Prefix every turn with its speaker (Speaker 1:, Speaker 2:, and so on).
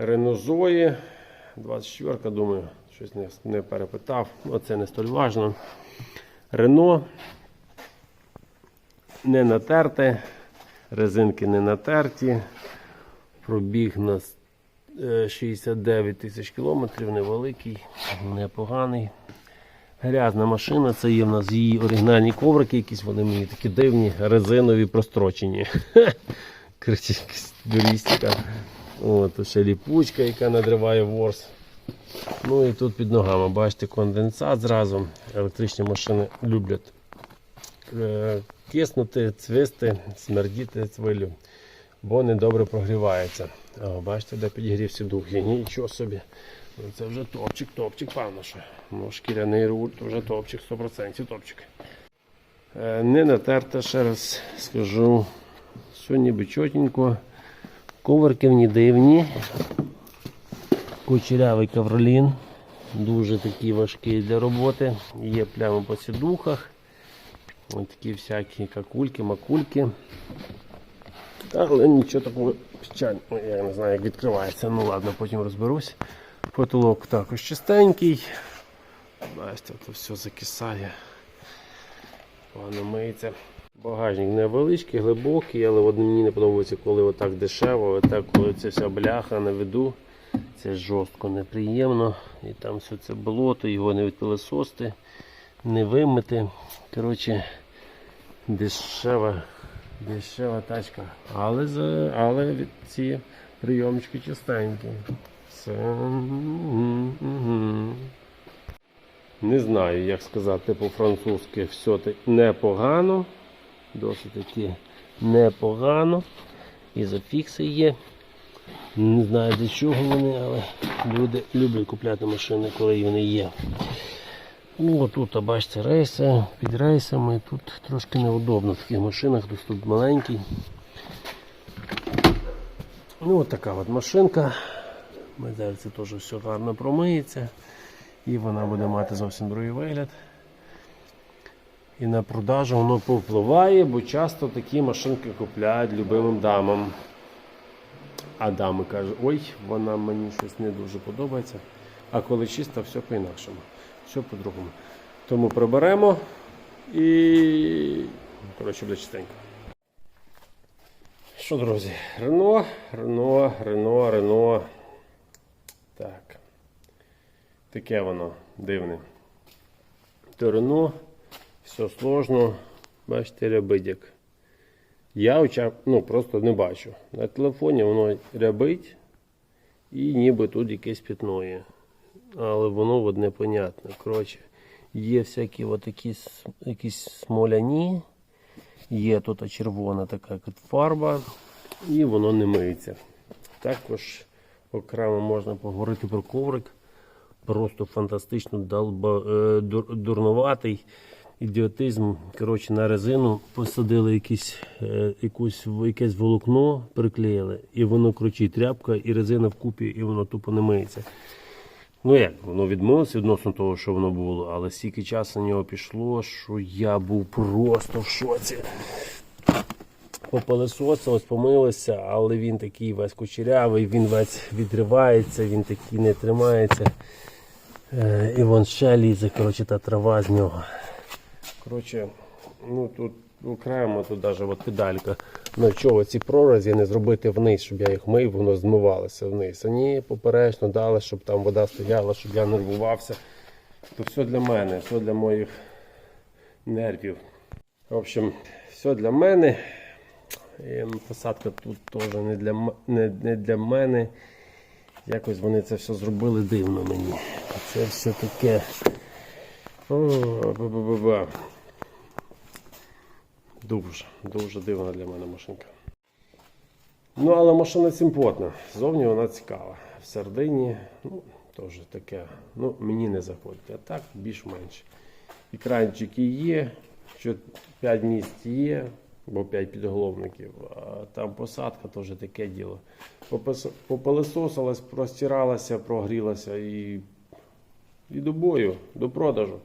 Speaker 1: Ренозої. 24, думаю, щось не, не перепитав. Ну, це не столь важно. Рено. Не натерте. Резинки не натерті. Пробіг на е, 69 тисяч кілометрів, невеликий, непоганий. Грязна машина, це є в нас її оригінальні коврики, якісь вони мені такі дивні, резинові прострочені. Якась дурістика. От, ще ліпучка, яка надриває ворс. Ну і тут під ногами, бачите, конденсат зразу. Електричні машини люблять е, киснути, цвисти, смердіти цвилю, бо недобре прогрівається. О, бачите, де підігрів сідух є. Нічого собі. Ну, Це вже топчик, топчик, певно, що. Ну, шкіряний руль, то вже топчик, 100% топчик. Е, Не натерта, ще раз скажу. Все ніби чотенько. Коврики в дивні. Кучерявий кавролін. Дуже такий важкий для роботи. Є плями по сідухах. Ось такі всякі какульки, макульки. Але нічого такого печального. Я не знаю, як відкривається. Ну ладно, потім розберусь. Потолок також чистенький. Бачите, це все закисає. Погано миється. Багажник невеличкий, глибокий, але мені не подобається, коли отак дешево, отак, коли це вся бляха на виду. Це жорстко неприємно. І там все це болото, його не відпилосости, не вимити. Коротше, дешева, дешева тачка. Але, за, але від ці прийомчики чистенькі. Все. Не знаю, як сказати по-французьки, все непогано. Досить таки непогано. І зафікси є. Не знаю для чого вони, але люди люблять купляти машини, коли вони є. Ну, тут, бачите, рейси, під рейсами. Тут трошки неудобно в таких машинах, тут, тут маленький. Ну, от така от машинка. Медаль це теж все гарно промиється. І вона буде мати зовсім другий вигляд. І на продажу воно повпливає, бо часто такі машинки купляють любимим дамам. А дами кажуть, ой, вона мені щось не дуже подобається. А коли чисто, все по-інакшому, все по-другому. Тому приберемо і коротше буде чистенько. Що, друзі? Рено, Рено, Рено, Рено. Так. Таке воно дивне. То Рено, все сложно. Бачите, рябидяк. Я оча, ну, просто не бачу. На телефоні воно рябить і ніби тут якесь пятно є. Але воно от непонятне. Коротше, є всякі от якісь, смоляні, є тут червона така фарба, і воно не миється. Також окремо можна поговорити про коврик. Просто фантастично долба, е, дур, дурнуватий ідіотизм. Коротше, на резину посадили якісь, е, якусь, якесь волокно, приклеїли, і воно кручить тряпка, і резина вкупі, і воно тупо не миється. Ну як, воно відмилося відносно того, що воно було, але стільки часу на нього пішло, що я був просто в шоці. Попилисосилось, помилося, але він такий весь кучерявий, він весь відривається, він такий не тримається. Е, і вон ще лізе, коротше, та трава з нього. Коротше, ну тут окремо, тут навіть от педалька. Ну чого ці прорізі не зробити вниз, щоб я їх мив, воно змивалося вниз. А ні, поперечно дали, щоб там вода стояла, щоб я нервувався. То все для мене, все для моїх нервів. В общем, все для мене. І посадка тут теж не для, не, не для мене. Якось вони це все зробили дивно мені. Це все таке. О, ба-ба-ба-ба. Дуже, дуже дивна для мене машинка. Ну, але машина симпотна. Зовні вона цікава. Всередині, ну, теж таке. Ну, мені не заходить. А так, більш-менш. Екранчики є, що 5 місць є, бо 5 підголовників. А там посадка теж таке діло. Попилисосилась, простиралася, прогрілася і, і до бою, до продажу.